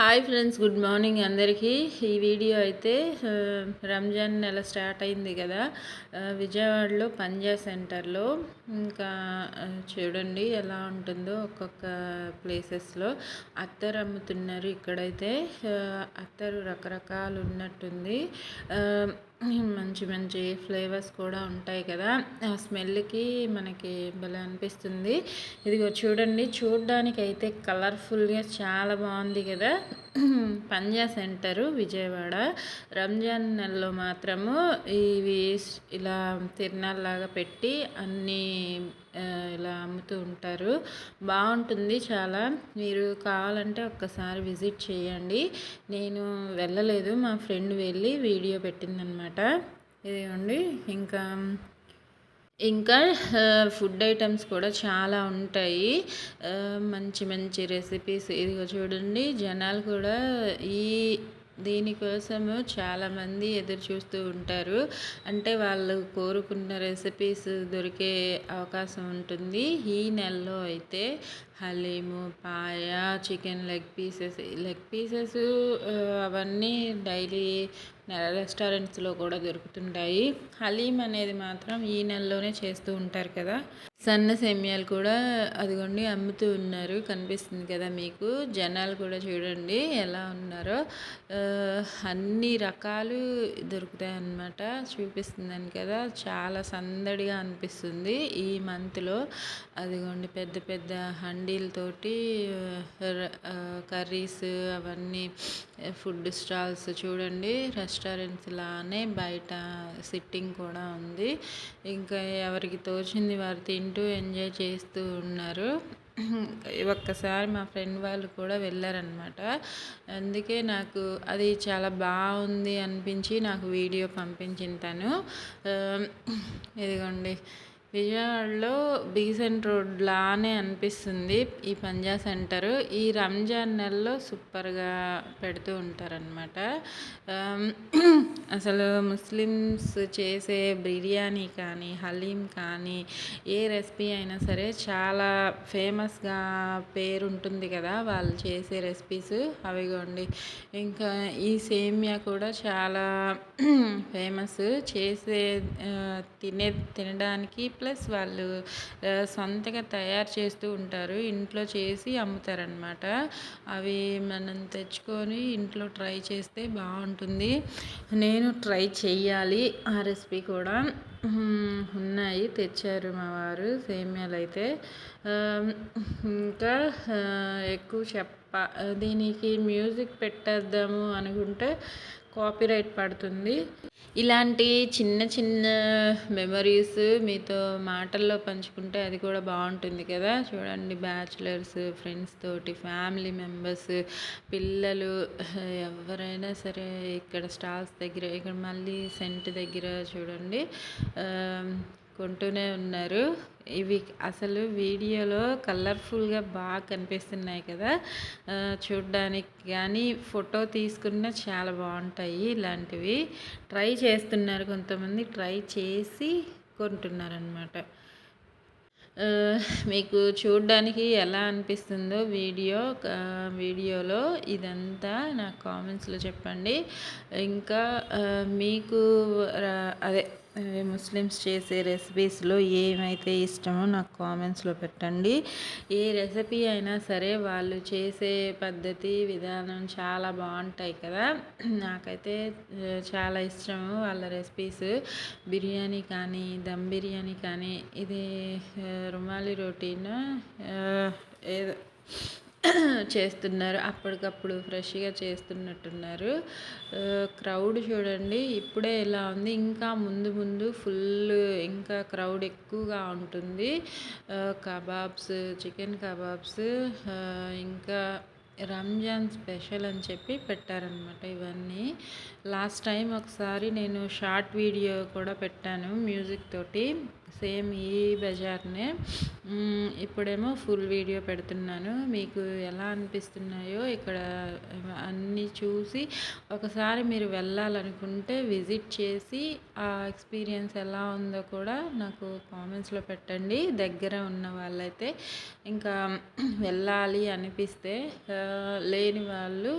Hi friends good morning అందరికీ. ఈ video అయితే రంజాన్ నెల స్టార్ట్ అయింది కదా. విజయవాడలో పంజా సెంటర్లో. ఇంకా చూడండి ఎలా ఉంటుందో ఒక్కొక్క ప్లేసెస్లో. అత్తరు అమ్ముతున్నారు ఇక్కడైతే. అత్తరు రకరకాలు ఉన్నట్టుంది. మంచి మంచి ఫ్లేవర్స్ కూడా ఉంటాయి కదా. ఆ స్మెల్కి మనకి భలే అనిపిస్తుంది. ఇదిగో చూడండి చూడడానికి అయితే కలర్ఫుల్గా చాలా బాగుంది కదా. పంజా సెంటరు విజయవాడ. రంజాన్ నెలలో మాత్రము ఇవి ఇలా తిరణాల్లాగా పెట్టి అన్నీ ఇలా అమ్ముతూ ఉంటారు. బాగుంటుంది చాలా. మీరు కావాలంటే ఒక్కసారి విజిట్ చేయండి. నేను వెళ్ళలేదు. మా ఫ్రెండ్ వెళ్ళి వీడియో పెట్టిందనమాట. ఇదిగోండి ఇంకా ఇంకా ఫుడ్ ఐటమ్స్ కూడా చాలా ఉంటాయి. మంచి మంచి రెసిపీస్. ఇదిగో చూడండి జనాలు కూడా ఈ దీనికోసము చాలామంది ఎదురు చూస్తూ ఉంటారు. అంటే వాళ్ళు కోరుకున్న రెసిపీస్ దొరికే అవకాశం ఉంటుంది. ఈ నెలలో అయితే haleem paya chicken leg pieces leg pieces అవన్నీ డైలీ రెస్టారెంట్స్లో కూడా దొరుకుతుంటాయి. హలీం అనేది మాత్రం ఈ నెలలోనే చేస్తూ ఉంటారు కదా. సన్న సేమ్యాలు కూడా అదిగోండి అమ్ముతూ ఉన్నారు. కనిపిస్తుంది కదా మీకు. జనాలు కూడా చూడండి ఎలా ఉన్నారో. అన్ని రకాలు దొరుకుతాయి అన్నమాట. చూపిస్తుందని కదా. చాలా సందడిగా అనిపిస్తుంది ఈ మంత్లో. అదిగోండి పెద్ద పెద్ద హండీలతోటి కర్రీస్ అవన్నీ ఫుడ్ స్టాల్స్ చూడండి రెస్టారెంట్స్ లానే బయట సిట్టింగ్ కూడా ఉంది. ఇంకా ఎవరికి తోచింది వారు తింటూ ఎంజాయ్ చేస్తూ ఉన్నారు. ఒక్కసారి మా ఫ్రెండ్ వాళ్ళు కూడా వెళ్ళారనమాట అందుకే నాకు అది చాలా బాగుంది అనిపించి నాకు వీడియో పంపించింది తను. ఇదిగోండి. విజయవాడలో బీసెంట్ రోడ్ లానే అనిపిస్తుంది ఈ పంజా సెంటరు. ఈ రంజాన్ నెలలో సూపర్గా పెడుతూ ఉంటారనమాట అసలు ముస్లిమ్స్ చేసే బిర్యానీ కానీ హలీం కానీ ఏ రెసిపీ అయినా సరే చాలా ఫేమస్గా పేరు ఉంటుంది కదా వాళ్ళు చేసే రెసిపీస్. అవిగోండి. ఇంకా ఈ సేమియా కూడా చాలా ఫేమస్. చేసే తినే తినడానికి ప్లస్ వాళ్ళు సొంతగా తయారు చేస్తూ ఉంటారు. ఇంట్లో చేసి అమ్ముతారనమాట అవి మనం తెచ్చుకొని ఇంట్లో ట్రై చేస్తే బాగుంటుంది. నేను ట్రై చెయ్యాలి. ఆ రెసిపీ కూడా ఉన్నాయి. తెచ్చారు మా వారు సేమ్యాలు అయితే ఇంకా ఎక్కువ చెప్ప దీనికి మ్యూజిక్ పెట్టేద్దాము అనుకుంటే కాపీరైట్ పడుతుంది. ఇలాంటి చిన్న చిన్న మెమరీస్ మీతో మాటల్లో పంచుకుంటే అది కూడా బాగుంటుంది కదా. చూడండి బ్యాచులర్స్ ఫ్రెండ్స్ తోటి ఫ్యామిలీ మెంబర్స్ పిల్లలు ఎవరైనా సరే ఇక్కడ స్టాల్స్ దగ్గర ఇక్కడ మళ్ళీ సెంట్ దగ్గర చూడండి. కొంటూనే ఉన్నారు. ఇవి అసలు వీడియోలో కలర్ఫుల్గా బాగా కనిపిస్తున్నాయి కదా. చూడ్డానికి కానీ ఫోటో తీసుకున్న చాలా బాగుంటాయి ఇలాంటివి. ట్రై చేస్తున్నారు కొంతమంది. ట్రై చేసి కొంటున్నారనమాట మీకు చూడడానికి ఎలా అనిపిస్తుందో వీడియో వీడియోలో ఇదంతా నాకు కామెంట్స్లో చెప్పండి. ఇంకా మీకు అదే ముస్లిమ్స్ చేసే రెసిపీస్లో ఏమైతే ఇష్టమో నాకు కామెంట్స్లో పెట్టండి. ఏ రెసిపీ అయినా సరే వాళ్ళు చేసే పద్ధతి విధానం చాలా బాగుంటాయి కదా. నాకైతే చాలా ఇష్టము వాళ్ళ రెసిపీస్. బిర్యానీ కానీ దమ్ బిర్యానీ కానీ ఇది రుమాలి రోటీన్ ఏదో చేస్తున్నారు. అప్పటికప్పుడు ఫ్రెష్గా చేస్తున్నట్టున్నారు. క్రౌడ్ చూడండి. ఇప్పుడే ఇలా ఉంది? ఇంకా ముందు ముందు ఫుల్ ఇంకా క్రౌడ్ ఎక్కువగా ఉంటుంది. కబాబ్స్ చికెన్ కబాబ్స్ ఇంకా రంజాన్ స్పెషల్ అని చెప్పి పెట్టారనమాట ఇవన్నీ. లాస్ట్ టైం ఒకసారి నేను షార్ట్ వీడియో కూడా పెట్టాను మ్యూజిక్ తోటి. సేమ్ ఈ బజార్నే. ఇప్పుడేమో ఫుల్ వీడియో పెడుతున్నాను. మీకు ఎలా అనిపిస్తున్నాయో ఇక్కడ అన్నీ చూసి ఒకసారి మీరు వెళ్ళాలనుకుంటే విజిట్ చేసి ఆ ఎక్స్పీరియన్స్ ఎలా ఉందో కూడా నాకు కామెంట్స్లో పెట్టండి. దగ్గర ఉన్న వాళ్ళైతే ఇంకా వెళ్ళాలి అనిపిస్తే లేని వాళ్ళు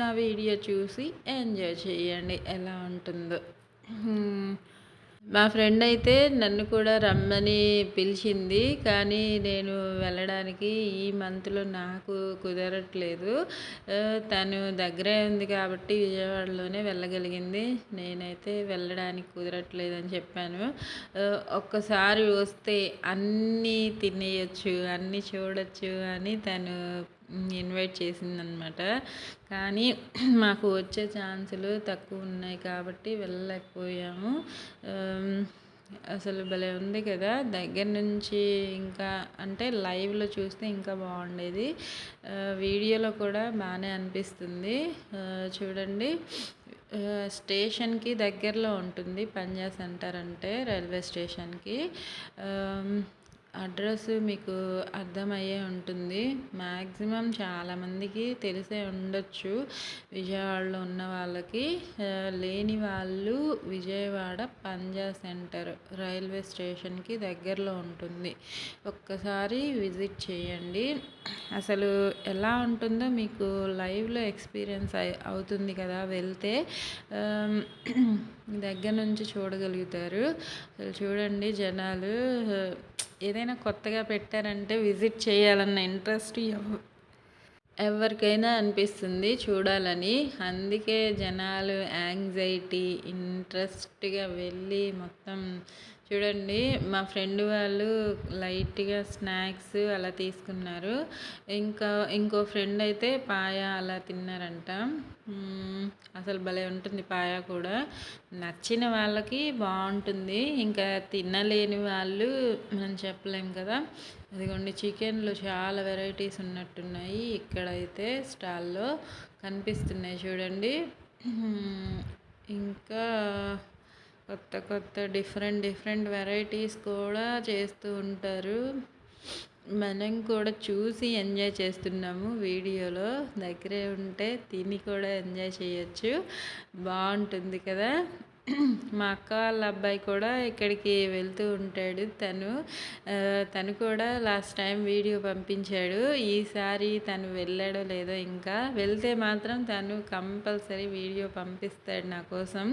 నా వీడియో చూసి ఎంజాయ్ చేయండి. ఎలా ఉంటుందో. మా ఫ్రెండ్ అయితే నన్ను కూడా రమ్మని పిలిచింది కానీ నేను వెళ్ళడానికి ఈ మంత్లో నాకు కుదరట్లేదు. తను దగ్గరే ఉంది కాబట్టి విజయవాడలోనే వెళ్ళగలిగింది. నేనైతే వెళ్ళడానికి కుదరట్లేదు అని చెప్పాను ఒక్కసారి వస్తే అన్నీ తినేయచ్చు అన్నీ చూడొచ్చు అని తను ఇన్వైట్ చేసిందనమాట. కానీ మాకు వచ్చే ఛాన్సులు తక్కువ ఉన్నాయి కాబట్టి వెళ్ళలేకపోయాము. అసలు భలే ఉంది కదా. దగ్గర నుంచి ఇంకా అంటే లైవ్లో చూస్తే ఇంకా బాగుండేది. వీడియోలో కూడా బాగానే అనిపిస్తుంది. చూడండి. స్టేషన్కి దగ్గరలో ఉంటుంది. పంజా సెంటర్ అంటే రైల్వే స్టేషన్కి. అడ్రస్ మీకు అర్థమయ్యే ఉంటుంది. మ్యాక్సిమం చాలామందికి తెలిసే ఉండొచ్చు. విజయవాడలో ఉన్న వాళ్ళకి లేని వాళ్ళు విజయవాడ పంజా సెంటర్ రైల్వే స్టేషన్కి దగ్గరలో ఉంటుంది. ఒక్కసారి విజిట్ చేయండి. అసలు ఎలా ఉంటుందో మీకు లైవ్లో ఎక్స్పీరియన్స్ అవుతుంది కదా వెళ్తే దగ్గర నుంచి చూడగలుగుతారు. అసలు చూడండి జనాలు ఏదైనా కొత్తగా పెట్టారంటే విజిట్ చేయాలన్న ఇంట్రెస్ట్ ఎవ- ఎవరికైనా అనిపిస్తుంది చూడాలని. అందుకే జనాలు యాంగ్జైటీ ఇంట్రెస్ట్గా వెళ్ళి మొత్తం చూడండి మా ఫ్రెండ్ వాళ్ళు లైట్గా స్నాక్స్ అలా తీసుకున్నారు. ఇంకా ఇంకో ఫ్రెండ్ అయితే పాయ అలా తిన్నారంట. అసలు భలే ఉంటుంది పాయ కూడా. నచ్చిన వాళ్ళకి బాగుంటుంది. ఇంకా తినలేని వాళ్ళు మనం చెప్పలేం కదా. అదిగోండి చికెన్లు చాలా వెరైటీస్ ఉన్నట్టున్నాయి ఇక్కడైతే స్టాల్లో కనిపిస్తున్నాయి చూడండి. ఇంకా కొత్త కొత్త డిఫరెంట్ డిఫరెంట్ వెరైటీస్ కూడా చేస్తూ ఉంటారు. మనం కూడా చూసి ఎంజాయ్ చేస్తున్నాము వీడియోలో. దగ్గరే ఉంటే తిని కూడా ఎంజాయ్ చేయొచ్చు. బాగుంటుంది కదా? మా అక్క వాళ్ళ అబ్బాయి కూడా ఇక్కడికి వెళ్తూ ఉంటాడు. తను తను కూడా లాస్ట్ టైం వీడియో పంపించాడు. ఈసారి తను వెళ్ళాడో లేదో ఇంకా వెళ్తే మాత్రం తను కంపల్సరీ వీడియో పంపిస్తాడు నా కోసం.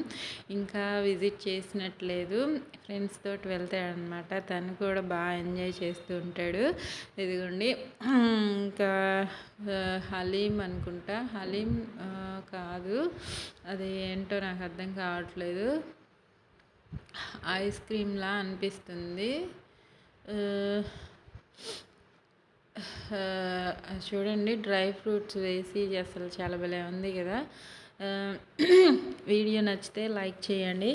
ఇంకా విజిట్ చేసినట్లేదు. ఫ్రెండ్స్ తోటి వెళ్తాడనమాట తను కూడా బాగా ఎంజాయ్ చేస్తూ ఉంటాడు. ఇదిగోండి. ఇంకా హలీం అనుకుంటా. హలీం కాదు. అది ఏంటో నాకు అర్థం కావట్లేదు. ఐస్ క్రీమ్లా అనిపిస్తుంది. ఆ, చూడండి డ్రై ఫ్రూట్స్ వేసి అసలు చాలా భలే ఉంది కదా. వీడియో నచ్చితే లైక్ చేయండి.